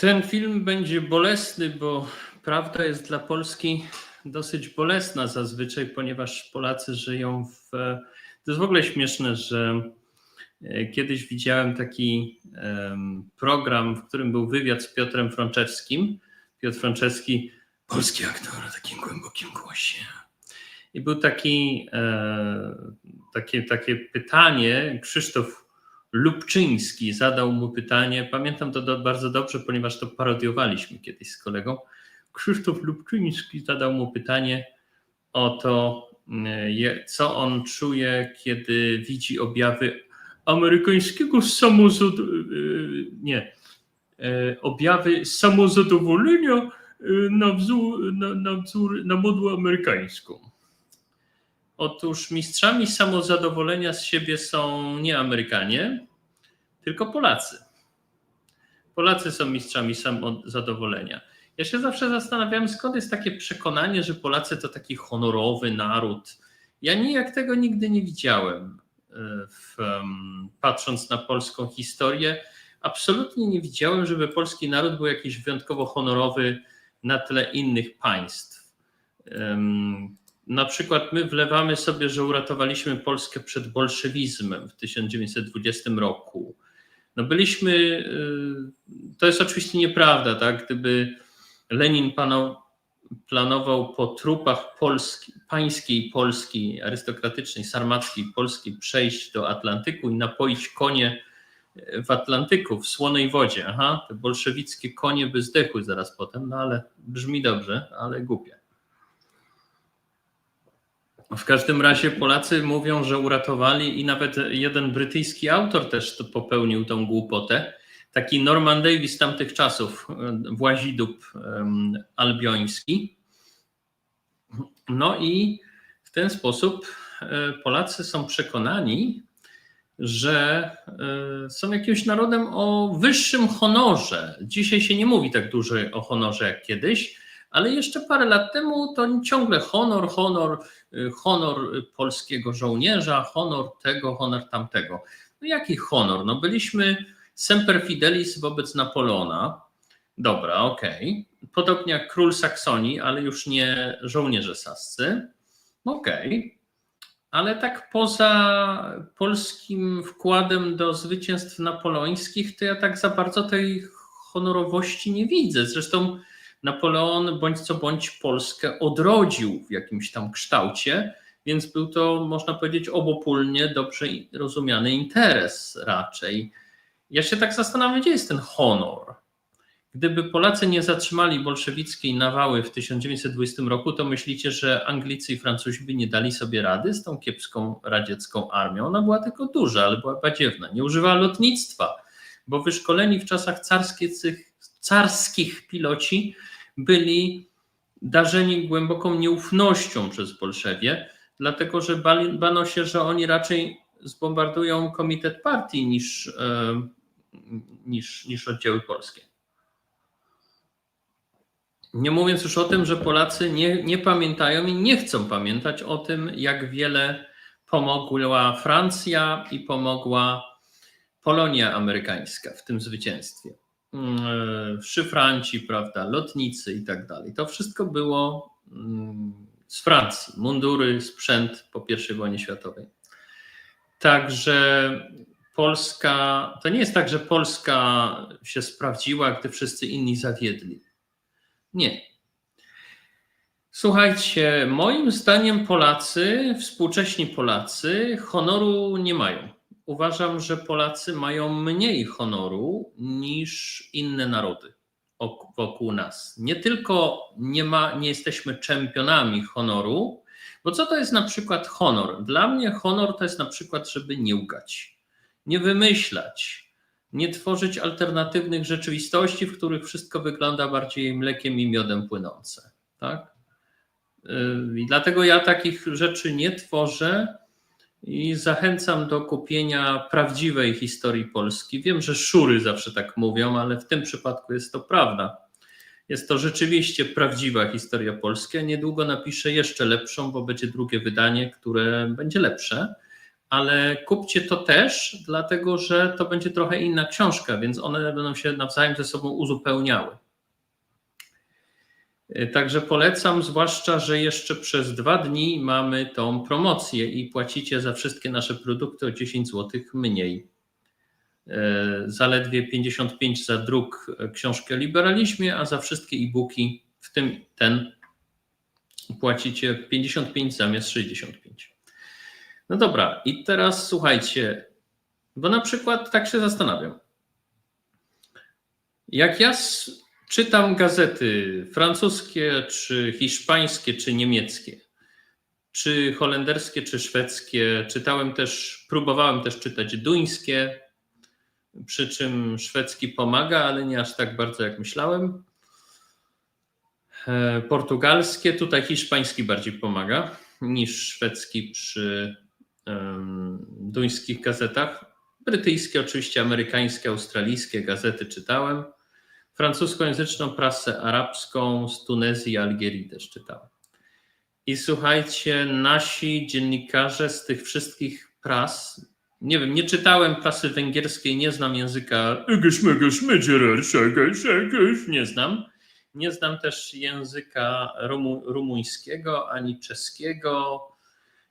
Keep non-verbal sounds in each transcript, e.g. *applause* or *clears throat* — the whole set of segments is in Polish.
Ten film będzie bolesny, bo prawda jest dla Polski dosyć bolesna zazwyczaj, ponieważ Polacy żyją w. To jest w ogóle śmieszne, że e, kiedyś widziałem taki program, w którym był wywiad z Piotrem Frączewskim. Piotr Frączewski, polski aktor o takim głębokim głosie. I był taki, e, takie, takie pytanie, Krzysztof Lubczyński zadał mu pytanie. Pamiętam to bardzo dobrze, ponieważ to parodiowaliśmy kiedyś z kolegą. Krzysztof Lubczyński zadał mu pytanie o to, je- co on czuje, kiedy widzi objawy amerykańskiego samozad... e, nie, e, objawy samozadowolenia e, na wzór, na, na, wzór, na modłę amerykańską. Otóż mistrzami samozadowolenia z siebie są nie Amerykanie, tylko Polacy. Polacy są mistrzami samozadowolenia. Ja się zawsze zastanawiałem, skąd jest takie przekonanie, że Polacy to taki honorowy naród. Ja nijak tego nigdy nie widziałem, e, w, patrząc na polską historię. Absolutnie nie widziałem, żeby polski naród był jakiś wyjątkowo honorowy na tle innych państw. Na przykład my wlewamy sobie, że uratowaliśmy Polskę przed bolszewizmem w 1920 roku. No byliśmy, y, to jest oczywiście nieprawda, tak? Gdyby Lenin planował po trupach Polski, pańskiej Polski, arystokratycznej, sarmackiej Polski przejść do Atlantyku i napoić konie w Atlantyku, w słonej wodzie. Aha, te bolszewickie konie by zdechły zaraz potem, no ale brzmi dobrze, ale głupie. W każdym razie Polacy mówią, że uratowali i nawet jeden brytyjski autor też popełnił tą głupotę. Taki Norman Davis tamtych czasów, e, Włazidób em, albioński. No i w ten sposób e, Polacy są przekonani, że e, są jakimś narodem o wyższym honorze. Dzisiaj się nie mówi tak dużo o honorze jak kiedyś, ale jeszcze parę lat temu to ciągle honor, honor, y, honor polskiego żołnierza, honor tego, honor tamtego. No jaki honor? No byliśmy semper fidelis wobec Napoleona. Dobra, okej. Podobnie jak król Saksonii, ale już nie żołnierze sascy. Okej. Ale tak poza polskim wkładem do zwycięstw napoleońskich, to ja tak za bardzo tej honorowości nie widzę. Zresztą Napoleon bądź co bądź Polskę odrodził w jakimś tam kształcie, więc był to, można powiedzieć, obopólnie dobrze rozumiany interes raczej. Ja się tak zastanawiam, gdzie jest ten honor. Gdyby Polacy nie zatrzymali bolszewickiej nawały w 1920 roku, to myślicie, że Anglicy i Francuzi by nie dali sobie rady z tą kiepską radziecką armią? Ona była tylko duża, ale była badziewna. Nie używała lotnictwa, bo wyszkoleni w czasach carskich, carskich piloci byli darzeni głęboką nieufnością przez Bolszewie, dlatego że bano się, że oni raczej zbombardują komitet partii niż, e, niż, niż oddziały polskie. Nie mówiąc już o tym, że Polacy nie, nie pamiętają i nie chcą pamiętać o tym, jak wiele pomogła Francja i pomogła Polonia amerykańska w tym zwycięstwie. Mm, Szyfranci, prawda, lotnicy i tak dalej. To wszystko było mm, z Francji. Mundury, sprzęt po I wojnie światowej. Także Polska, to nie jest tak, że Polska się sprawdziła, gdy wszyscy inni zawiedli. Nie. Słuchajcie, moim zdaniem Polacy, współcześni Polacy, honoru nie mają. Uważam, że Polacy mają mniej honoru niż inne narody ok- wokół nas. Nie tylko nie, ma, nie jesteśmy czempionami honoru, bo co to jest na przykład honor? Dla mnie honor to jest na przykład, żeby nie ugać, nie wymyślać, nie tworzyć alternatywnych rzeczywistości, w których wszystko wygląda bardziej mlekiem i miodem płynące. Tak? Yy, I dlatego ja takich rzeczy nie tworzę i zachęcam do kupienia prawdziwej historii Polski. Wiem, że szury zawsze tak mówią, ale w tym przypadku jest to prawda. Jest to rzeczywiście prawdziwa historia Polski, a niedługo napiszę jeszcze lepszą, bo będzie drugie wydanie, które będzie lepsze. ale kupcie to też, dlatego że to będzie trochę inna książka, więc one będą się nawzajem ze sobą uzupełniały. Także polecam, zwłaszcza, że jeszcze przez dwa dni mamy tą promocję i płacicie za wszystkie nasze produkty o 10 zł mniej. E, zaledwie 55 za druk książki o liberalizmie, a za wszystkie e-booki, w tym ten, płacicie 55 zamiast 65. No dobra, i teraz słuchajcie, bo na przykład tak się zastanawiam. Jak ja czytam gazety francuskie, czy hiszpańskie, czy niemieckie, czy holenderskie, czy szwedzkie, czytałem też, próbowałem też czytać duńskie, przy czym szwedzki pomaga, ale nie aż tak bardzo jak myślałem. E, portugalskie, tutaj hiszpański bardziej pomaga niż szwedzki przy um, duńskich gazetach. Brytyjskie, oczywiście amerykańskie, australijskie gazety czytałem. Francuskojęzyczną prasę arabską z Tunezji i Algierii też czytałem. I słuchajcie, nasi dziennikarze z tych wszystkich pras nie wiem, nie czytałem prasy węgierskiej, nie znam języka nie znam. Nie znam też języka rumu, rumuńskiego ani czeskiego.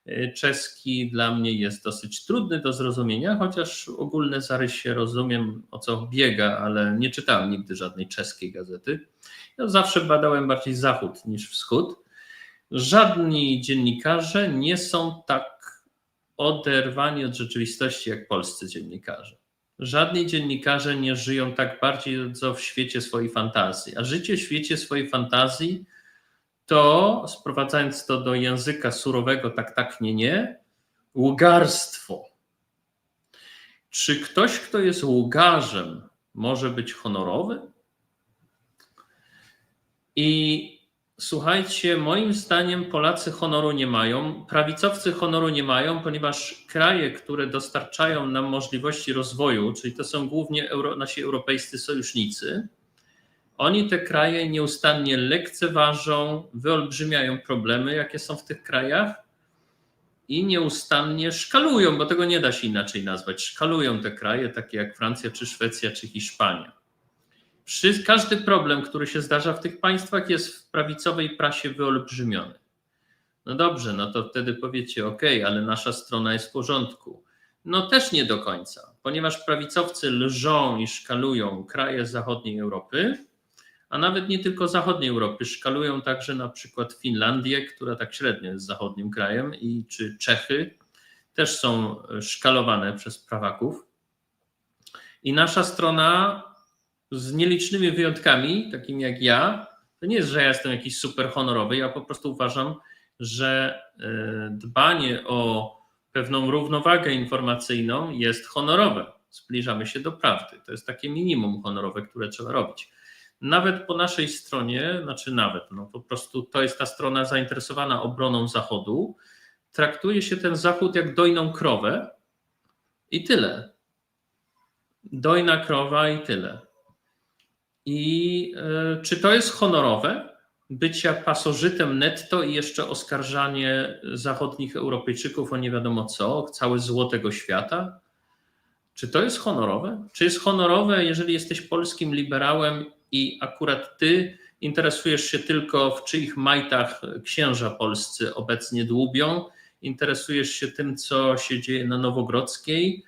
Y, czeski dla mnie jest dosyć trudny do zrozumienia, chociaż ogólne zarysie rozumiem o co biega, ale nie czytałem nigdy żadnej czeskiej gazety. Ja zawsze badałem bardziej zachód niż wschód. Żadni dziennikarze nie są tak oderwani od rzeczywistości jak polscy dziennikarze. Żadni dziennikarze nie żyją tak bardziej co w świecie swojej fantazji, a życie w świecie swojej fantazji to, sprowadzając to do języka surowego, tak, tak, nie, nie, ługarstwo. Czy ktoś, kto jest ługarzem, może być honorowy? I Słuchajcie, moim zdaniem Polacy honoru nie mają, prawicowcy honoru nie mają, ponieważ kraje, które dostarczają nam możliwości rozwoju, czyli to są głównie euro, nasi europejscy sojusznicy, oni te kraje nieustannie lekceważą, wyolbrzymiają problemy, jakie są w tych krajach i nieustannie szkalują, bo tego nie da się inaczej nazwać. Szkalują te kraje, takie jak Francja, czy Szwecja, czy Hiszpania każdy problem, który się zdarza w tych państwach, jest w prawicowej prasie wyolbrzymiony. No dobrze, no to wtedy powiecie, OK, ale nasza strona jest w porządku. No też nie do końca, ponieważ prawicowcy lżą i szkalują kraje zachodniej Europy, a nawet nie tylko zachodniej Europy, szkalują także na przykład Finlandię, która tak średnio jest zachodnim krajem, i czy Czechy też są szkalowane przez prawaków. I nasza strona z nielicznymi wyjątkami, takimi jak ja, to nie jest, że ja jestem jakiś super honorowy, ja po prostu uważam, że e, dbanie o pewną równowagę informacyjną jest honorowe. Zbliżamy się do prawdy. To jest takie minimum honorowe, które trzeba robić. Nawet po naszej stronie, znaczy nawet, no po prostu to jest ta strona zainteresowana obroną Zachodu, traktuje się ten Zachód jak dojną krowę i tyle. Dojna krowa i tyle. I e, czy to jest honorowe? Bycia pasożytem netto i jeszcze oskarżanie zachodnich Europejczyków o nie wiadomo co, całe zło tego świata? Czy to jest honorowe? Czy jest honorowe, jeżeli jesteś polskim liberałem i akurat ty interesujesz się tylko w czyich majtach księża polscy obecnie dłubią, interesujesz się tym, co się dzieje na Nowogrodzkiej,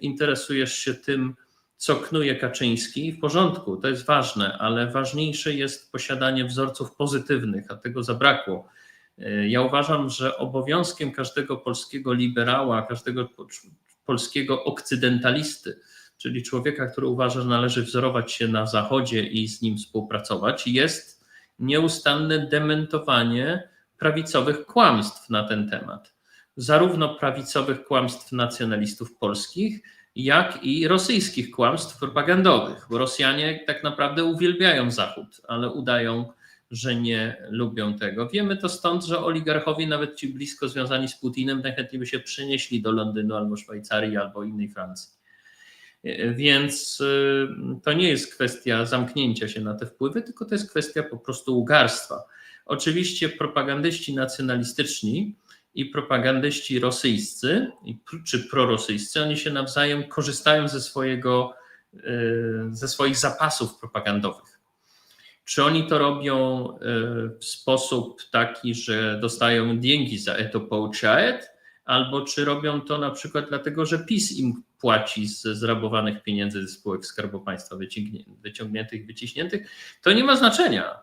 interesujesz się tym, co knuje Kaczyński, w porządku, to jest ważne, ale ważniejsze jest posiadanie wzorców pozytywnych, a tego zabrakło. Ja uważam, że obowiązkiem każdego polskiego liberała, każdego polskiego okcydentalisty, czyli człowieka, który uważa, że należy wzorować się na Zachodzie i z nim współpracować, jest nieustanne dementowanie prawicowych kłamstw na ten temat. Zarówno prawicowych kłamstw nacjonalistów polskich, jak i rosyjskich kłamstw propagandowych, bo Rosjanie tak naprawdę uwielbiają Zachód, ale udają, że nie lubią tego. Wiemy to stąd, że oligarchowie, nawet ci blisko związani z Putinem, najchętniej by się przenieśli do Londynu albo Szwajcarii, albo innej Francji. Więc y, to nie jest kwestia zamknięcia się na te wpływy, tylko to jest kwestia po prostu ugarstwa. Oczywiście propagandyści nacjonalistyczni i propagandyści rosyjscy czy prorosyjscy, oni się nawzajem korzystają ze, swojego, y, ze swoich zapasów propagandowych. Czy oni to robią y, w sposób taki, że dostają dzięki za eto pouczaet, albo czy robią to na przykład dlatego, że PiS im płaci z zrabowanych pieniędzy ze spółek Skarbu Państwa wyciągnię- wyciągniętych, wyciśniętych, to nie ma znaczenia.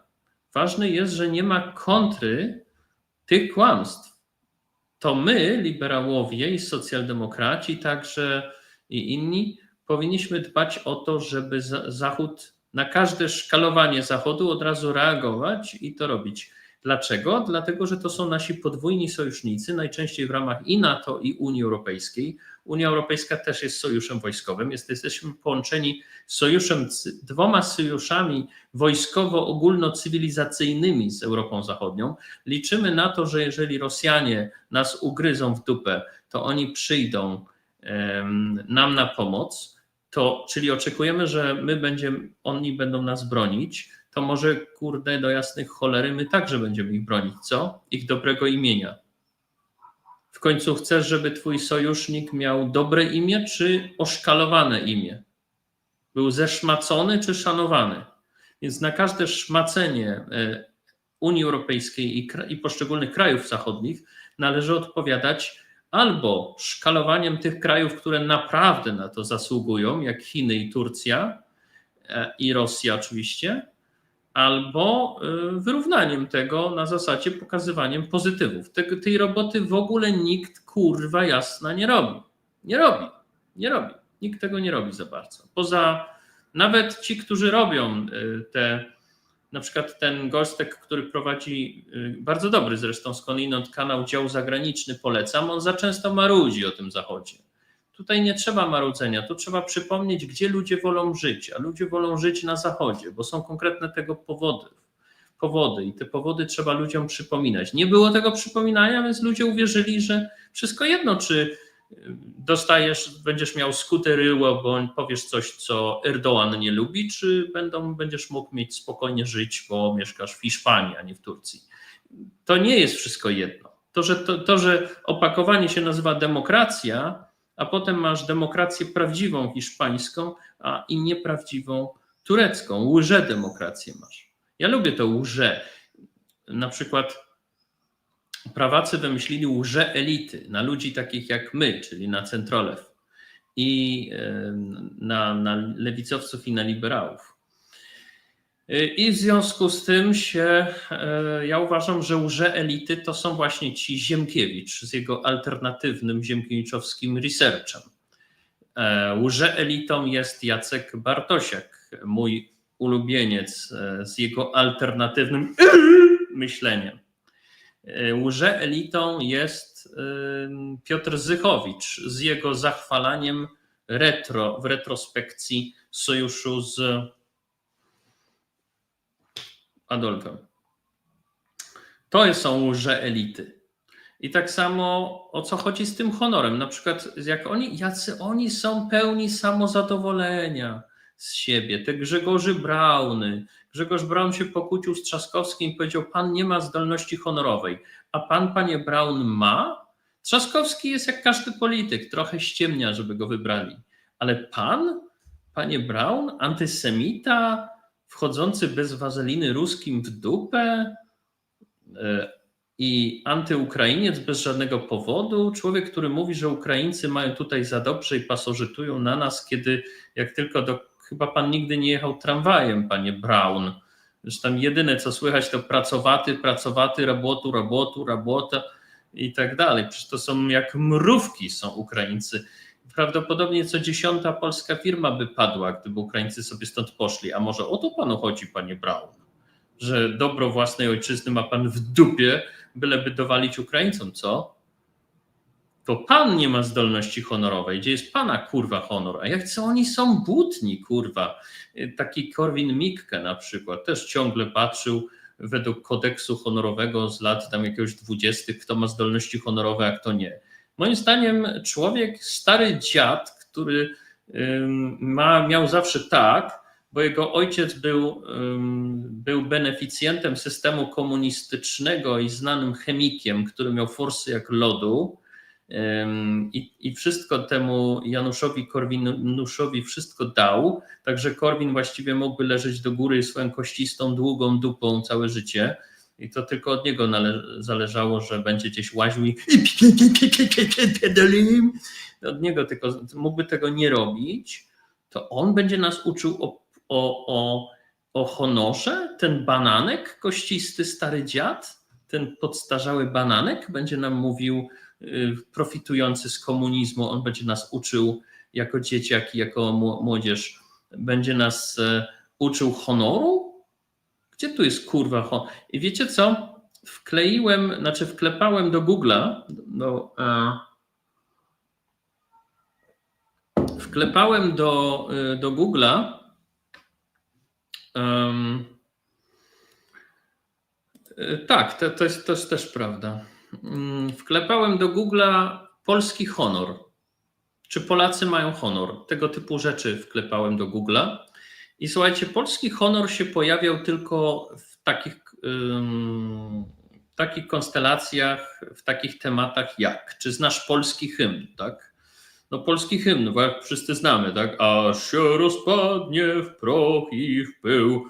Ważne jest, że nie ma kontry tych kłamstw. To my, liberałowie i socjaldemokraci, także i inni, powinniśmy dbać o to, żeby za- Zachód na każde szkalowanie Zachodu od razu reagować i to robić. Dlaczego? Dlatego, że to są nasi podwójni sojusznicy, najczęściej w ramach i NATO, i Unii Europejskiej. Unia Europejska też jest sojuszem wojskowym. Jest, jesteśmy połączeni sojuszem, dwoma sojuszami wojskowo-ogólnocywilizacyjnymi z Europą Zachodnią. Liczymy na to, że jeżeli Rosjanie nas ugryzą w dupę, to oni przyjdą em, nam na pomoc. To, czyli oczekujemy, że my będziemy, oni będą nas bronić, to może kurde do jasnych cholery my także będziemy ich bronić, co? Ich dobrego imienia. W końcu chcesz, żeby twój sojusznik miał dobre imię czy oszkalowane imię? Był zeszmacony czy szanowany? Więc na każde szmacenie e, Unii Europejskiej i, poszczególnych krajów zachodnich należy odpowiadać albo szkalowaniem tych krajów, które naprawdę na to zasługują, jak Chiny i Turcja e, i Rosja oczywiście, albo y, wyrównaniem tego na zasadzie pokazywaniem pozytywów. Te, tej roboty w ogóle nikt kurwa jasna nie robi. Nie robi. Nie robi. Nikt tego nie robi za bardzo. Poza nawet ci, którzy robią y, te, na przykład ten Gostek, który prowadzi y, bardzo dobry zresztą skądinąd kanał Dział Zagraniczny, polecam, on za często marudzi o tym Zachodzie. Tutaj nie trzeba marudzenia, tu trzeba przypomnieć, gdzie ludzie wolą żyć, a ludzie wolą żyć na Zachodzie, bo są konkretne tego powody. Powody i te powody trzeba ludziom przypominać. Nie było tego przypominania, więc ludzie uwierzyli, że wszystko jedno, czy y, dostajesz, będziesz miał skute ryło, bo powiesz coś, co Erdoğan nie lubi, czy będą, będziesz mógł mieć spokojnie żyć, bo mieszkasz w Hiszpanii, a nie w Turcji. To nie jest wszystko jedno. To, że, to, to, że opakowanie się nazywa demokracja, a potem masz demokrację prawdziwą hiszpańską, a i nieprawdziwą turecką. Łże demokrację masz. Ja lubię to łże. Na przykład prawacy wymyślili łże elity na ludzi takich jak my, czyli na centrolew i na, na lewicowców i na liberałów. I w związku z tym się, e, ja uważam, że łże elity to są właśnie ci Ziemkiewicz z jego alternatywnym ziemkiewiczowskim researchem. E, Łże elitą jest Jacek Bartosiak, mój ulubieniec e, z jego alternatywnym *clears throat* myśleniem. E, Łże elitą jest Piotr Zychowicz z jego zachwalaniem retro, w retrospekcji sojuszu z Adolfem. To są łże elity. I tak samo o co chodzi z tym honorem? Na przykład, jak oni, jacy oni są pełni samozadowolenia z siebie. Te Grzegorzy Brauny. Grzegorz Braun się pokłócił z Trzaskowskim i powiedział: Pan nie ma zdolności honorowej, a pan, panie Braun, ma? Trzaskowski jest jak każdy polityk, trochę ściemnia, żeby go wybrali. Ale pan, panie Braun, antysemita, wchodzący bez wazeliny ruskim w dupę e, i antyukrainiec bez żadnego powodu, człowiek, który mówi, że Ukraińcy mają tutaj za dobrze i pasożytują na nas, kiedy jak tylko do, chyba pan nigdy nie jechał tramwajem, panie Brown. Zresztą jedyne co słychać to pracowaty, pracowaty, robotu, robotu, robota i tak dalej. Przecież to są jak mrówki są Ukraińcy. Prawdopodobnie co dziesiąta polska firma by padła, gdyby Ukraińcy sobie stąd poszli. A może o to panu chodzi, panie Brown? Że dobro własnej ojczyzny ma pan w dupie, byleby dowalić Ukraińcom, co? To pan nie ma zdolności honorowej. Gdzie jest pana kurwa honor? A jak co oni są butni, kurwa? Taki Korwin Mikke na przykład też ciągle patrzył według kodeksu honorowego z lat tam jakiegoś 20, kto ma zdolności honorowe, a kto nie. Moim zdaniem człowiek, stary dziad, który ma, miał zawsze tak, bo jego ojciec był, był beneficjentem systemu komunistycznego i znanym chemikiem, który miał forsy jak lodu. I, I wszystko temu Januszowi Korwinuszowi wszystko dał, także Korwin właściwie mógłby leżeć do góry swoją kościstą, długą dupą całe życie. I to tylko od niego zależało, że będzie gdzieś łaził i od niego tylko mógłby tego nie robić, to on będzie nas uczył o, o, o, o honorze, ten bananek, kościsty stary dziad, ten podstarzały bananek będzie nam mówił, y, profitujący z komunizmu, on będzie nas uczył jako dzieciaki, jako młodzież, będzie nas e, uczył honoru? Gdzie tu jest kurwa honor? I wiecie co? Wkleiłem, znaczy wklepałem do Google'a, e, wklepałem do, y, do Google'a um, tak, to, to, jest, to jest też prawda. Mm, wklepałem do Google'a polski honor. Czy Polacy mają honor? Tego typu rzeczy wklepałem do Google'a. I słuchajcie, polski honor się pojawiał tylko w takich, w takich konstelacjach, w takich tematach jak, czy znasz polski hymn, tak? no polski hymn, bo jak wszyscy znamy, tak? Aż się rozpadnie w proch i w pył,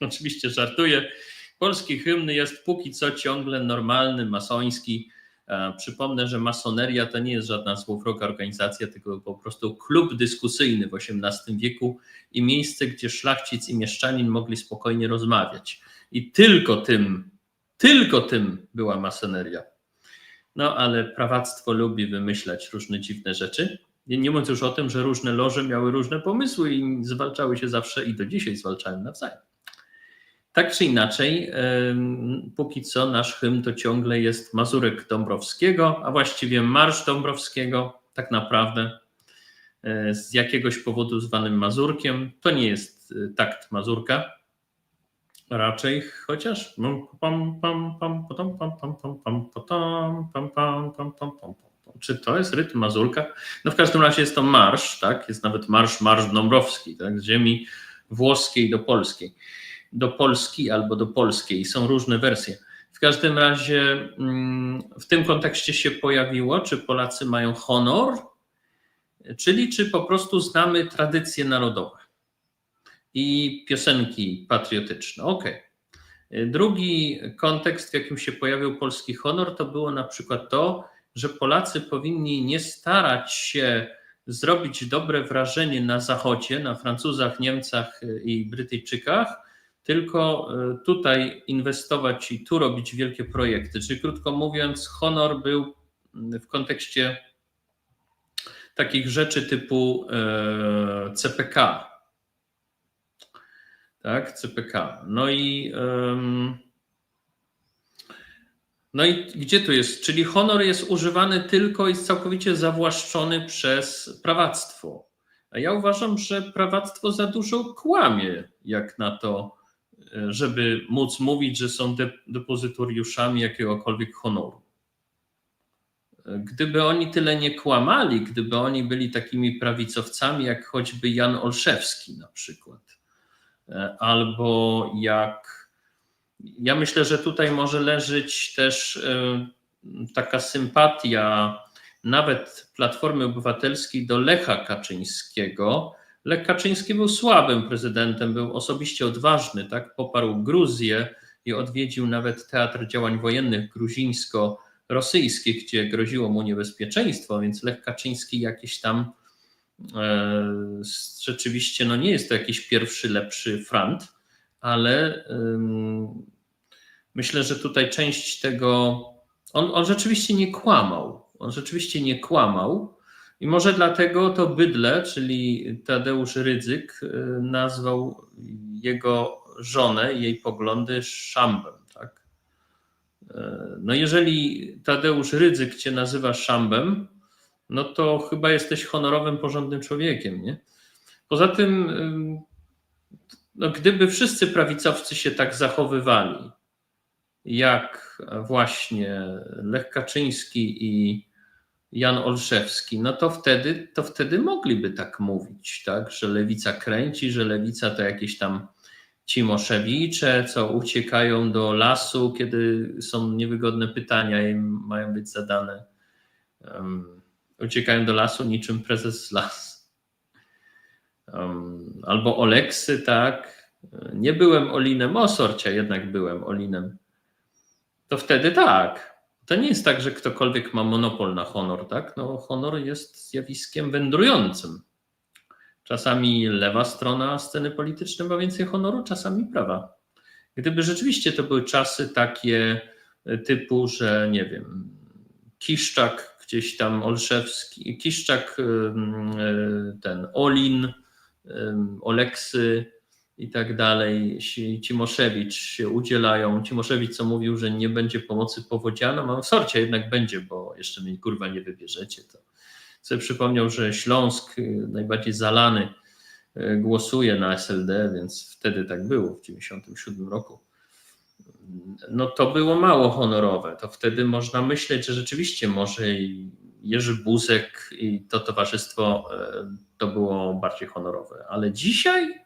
*laughs* Oczywiście żartuję. Polski hymn jest póki co ciągle normalny, masoński. E, przypomnę, że masoneria to nie jest żadna złowroga organizacja, tylko po prostu klub dyskusyjny w XVIII wieku i miejsce, gdzie szlachcic i mieszczanin mogli spokojnie rozmawiać. I tylko tym, tylko tym była masoneria. No ale prawactwo lubi wymyślać różne dziwne rzeczy. Nie, mówiąc już o tym, że różne loże miały różne pomysły i zwalczały się zawsze i do dzisiaj zwalczają nawzajem. Tak czy inaczej, póki co nasz hymn to ciągle jest Mazurek Dąbrowskiego, a właściwie Marsz Dąbrowskiego, tak naprawdę e, z jakiegoś powodu zwanym Mazurkiem. To nie jest e, takt Mazurka, Raczej chociaż. Czy to jest rytm Mazurka? No w każdym razie jest to marsz, tak? Jest nawet marsz, marsz Dąbrowski, tak? Z ziemi włoskiej do polskiej. Do Polski albo do polskiej. Są różne wersje. W każdym razie w tym kontekście się pojawiło, czy Polacy mają honor, czyli czy po prostu znamy tradycje narodowe i piosenki patriotyczne. Ok. Drugi kontekst, w jakim się pojawił polski honor, to było na przykład to, że Polacy powinni nie starać się zrobić dobre wrażenie na Zachodzie, na Francuzach, Niemcach i Brytyjczykach, tylko e, tutaj inwestować i tu robić wielkie projekty. Czyli krótko mówiąc, honor był w kontekście takich rzeczy typu e, CPK, tak, CPK. No i no i gdzie tu jest? Czyli honor jest używany tylko i całkowicie zawłaszczony przez prawactwo. A ja uważam, że prawactwo za dużo kłamie, jak na to, żeby móc mówić, że są depozytoriuszami jakiegokolwiek honoru. Gdyby oni tyle nie kłamali, gdyby oni byli takimi prawicowcami, jak choćby Jan Olszewski na przykład, E, albo jak. Ja myślę, że tutaj może leżeć też e, taka sympatia nawet Platformy Obywatelskiej do Lecha Kaczyńskiego. Lech Kaczyński był słabym prezydentem, był osobiście odważny, tak? Poparł Gruzję i odwiedził nawet Teatr Działań Wojennych gruzińsko-rosyjskich, gdzie groziło mu niebezpieczeństwo, więc Lech Kaczyński jakieś tam E, rzeczywiście no nie jest to jakiś pierwszy, lepszy front, ale myślę, że tutaj część tego. On, on rzeczywiście nie kłamał. On rzeczywiście nie kłamał. I może dlatego to bydle, czyli Tadeusz Rydzyk, e, nazwał jego żonę, jej poglądy szambem. Tak? E, no jeżeli Tadeusz Rydzyk cię nazywa szambem, no to chyba jesteś honorowym, porządnym człowiekiem. Nie? Poza tym, no gdyby wszyscy prawicowcy się tak zachowywali, jak właśnie Lech Kaczyński i Jan Olszewski, no to wtedy, to wtedy mogliby tak mówić, tak, że lewica kręci, że lewica to jakieś tam Cimoszewicze, co uciekają do lasu, kiedy są niewygodne pytania im mają być zadane. Um, uciekają do lasu niczym prezes las. Um, albo Oleksy, tak. Nie byłem Olinem Osorcia, jednak byłem Olinem. To wtedy tak. To nie jest tak, że ktokolwiek ma monopol na honor, tak? No, honor jest zjawiskiem wędrującym. Czasami lewa strona sceny politycznej ma więcej honoru, czasami prawa. Gdyby rzeczywiście to były czasy takie typu, że nie wiem, Kiszczak gdzieś tam Olszewski, Kiszczak, ten Olin, Oleksy i tak dalej, Cimoszewicz się udzielają. Cimoszewicz co mówił, że nie będzie pomocy powodzianom, a w sorcie jednak będzie, bo jeszcze mnie kurwa nie wybierzecie. To sobie przypomniał, że Śląsk najbardziej zalany głosuje na SLD, więc wtedy tak było w 1997 roku no to było mało honorowe. To wtedy można myśleć, że rzeczywiście może Jerzy Buzek i to towarzystwo to było bardziej honorowe. Ale dzisiaj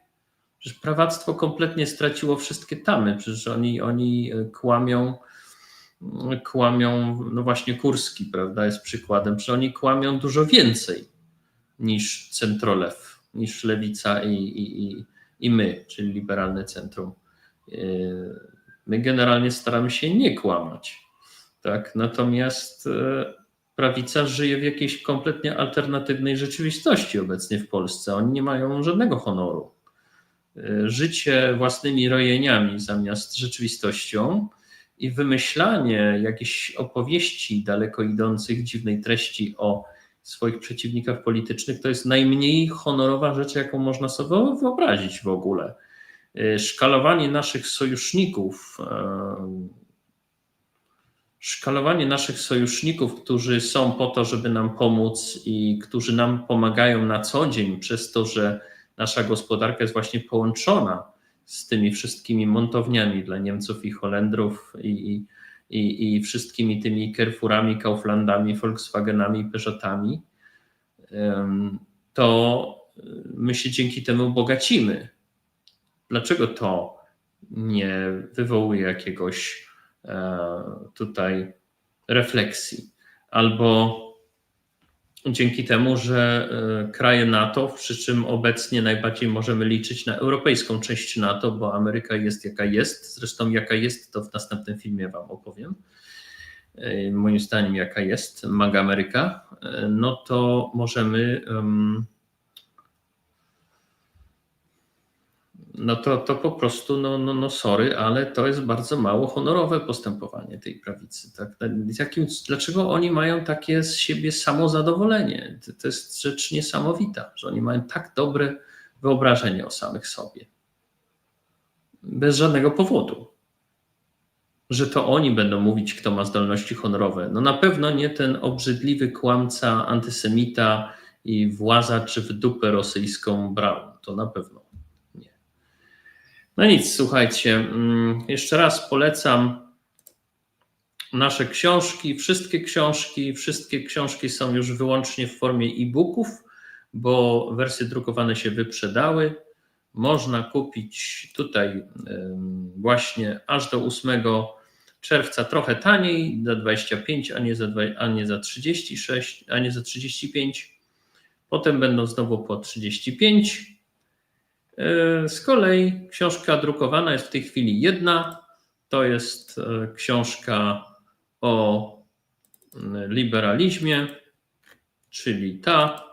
przecież prawactwo kompletnie straciło wszystkie tamy. Przecież oni, oni kłamią, kłamią, no właśnie Kurski, prawda, jest przykładem, przecież oni kłamią dużo więcej niż centrolew, niż lewica i, i, i my, czyli liberalne centrum My generalnie staramy się nie kłamać. Tak? Natomiast e, prawica żyje w jakiejś kompletnie alternatywnej rzeczywistości obecnie w Polsce. Oni nie mają żadnego honoru. E, życie własnymi rojeniami zamiast rzeczywistością i wymyślanie jakichś opowieści daleko idących, dziwnej treści o swoich przeciwnikach politycznych to jest najmniej honorowa rzecz, jaką można sobie wyobrazić w ogóle. Y, szkalowanie naszych sojuszników, y, szkalowanie naszych sojuszników, którzy są po to, żeby nam pomóc i którzy nam pomagają na co dzień, przez to, że nasza gospodarka jest właśnie połączona z tymi wszystkimi montowniami dla Niemców i Holendrów i, i, i wszystkimi tymi Carrefourami, Kauflandami, Volkswagenami, Peugeotami, to my się dzięki temu bogacimy. Dlaczego to nie wywołuje jakiegoś e, tutaj refleksji? Albo dzięki temu, że e, kraje NATO, przy czym obecnie najbardziej możemy liczyć na europejską część NATO, bo Ameryka jest jaka jest, zresztą jaka jest, to w następnym filmie Wam opowiem. E, moim zdaniem, jaka jest Maga Ameryka, no to możemy. Um, no to, to po prostu, no, no, no sorry, ale to jest bardzo mało honorowe postępowanie tej prawicy. Tak? Jakim, dlaczego oni mają takie z siebie samozadowolenie? To, to jest rzecz niesamowita, że oni mają tak dobre wyobrażenie o samych sobie. Bez żadnego powodu. Że to oni będą mówić, kto ma zdolności honorowe. No na pewno nie ten obrzydliwy kłamca, antysemita i włazacz w dupę rosyjską Braun. To na pewno. No nic, słuchajcie, mm, jeszcze raz polecam nasze książki, wszystkie książki, wszystkie książki są już wyłącznie w formie e-booków, bo wersje drukowane się wyprzedały. Można kupić tutaj właśnie aż do 8 czerwca trochę taniej, za 25, a nie za, a nie za 36, a nie za 35. Potem będą znowu po 35 E, z kolei książka drukowana jest w tej chwili jedna. To jest e, książka o liberalizmie, czyli ta.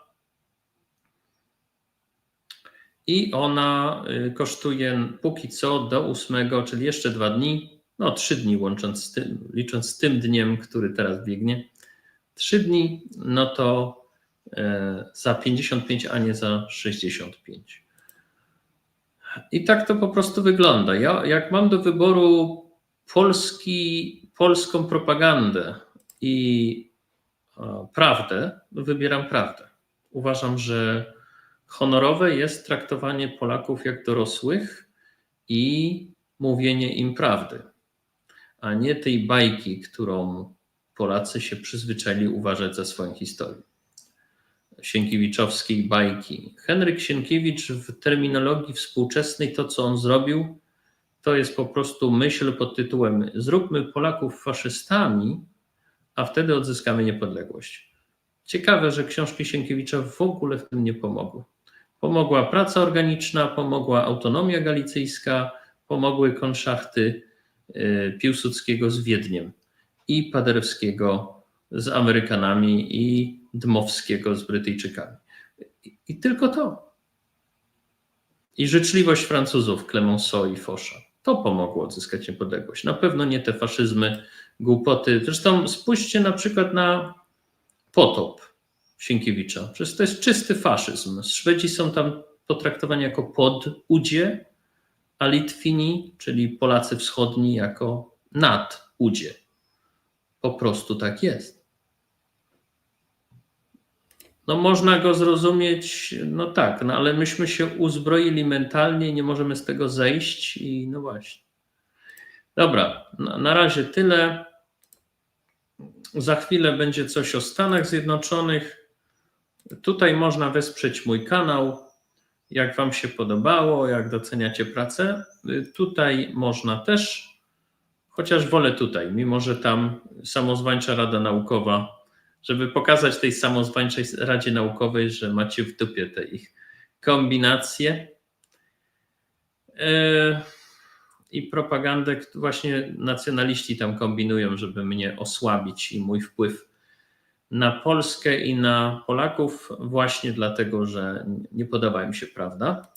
I ona e, kosztuje póki co do 8, czyli jeszcze dwa dni, no trzy dni łącząc z tym, licząc z tym dniem, który teraz biegnie. Trzy dni, no to za 55, a nie za 65. I tak to po prostu wygląda. Ja, jak mam do wyboru Polski, polską propagandę i e, prawdę, wybieram prawdę. Uważam, że honorowe jest traktowanie Polaków jak dorosłych i mówienie im prawdy, a nie tej bajki, którą Polacy się przyzwyczaili uważać za swoją historię. Sienkiewiczowskiej bajki. Henryk Sienkiewicz w terminologii współczesnej to, co on zrobił, to jest po prostu myśl pod tytułem Zróbmy Polaków faszystami, a wtedy odzyskamy niepodległość. Ciekawe, że książki Sienkiewicza w ogóle w tym nie pomogły. Pomogła praca organiczna, pomogła autonomia galicyjska, pomogły konszachty y, Piłsudskiego z Wiedniem i Paderewskiego z Amerykanami i Dmowskiego z Brytyjczykami. I, tylko to. I życzliwość Francuzów, Clemenceau i Fosza. To pomogło odzyskać niepodległość. Na pewno nie te faszyzmy, głupoty. Zresztą spójrzcie na przykład na potop Sienkiewicza. Przecież to jest czysty faszyzm. Szwedzi są tam potraktowani jako podudzie, a Litwini, czyli Polacy wschodni, jako nadudzie. Po prostu tak jest. No można go zrozumieć, no tak, no ale myśmy się uzbroili mentalnie, nie możemy z tego zejść i no właśnie. Dobra, na, na razie tyle. Za chwilę będzie coś o Stanach Zjednoczonych. Tutaj można wesprzeć mój kanał. Jak Wam się podobało, jak doceniacie pracę, tutaj można też, chociaż wolę tutaj, mimo że tam samozwańcza Rada Naukowa, żeby pokazać tej samozwańczej Radzie Naukowej, że macie w dupie te ich kombinacje. Yy, I propagandę właśnie nacjonaliści tam kombinują, żeby mnie osłabić i mój wpływ na Polskę i na Polaków, właśnie dlatego, że nie podoba im się prawda.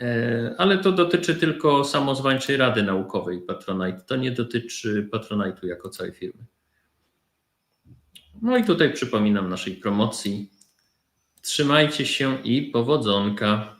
E, Ale to dotyczy tylko samozwańczej Rady Naukowej Patronite. To nie dotyczy Patronite'u jako całej firmy. No i tutaj przypominam naszej promocji. Trzymajcie się i powodzonka.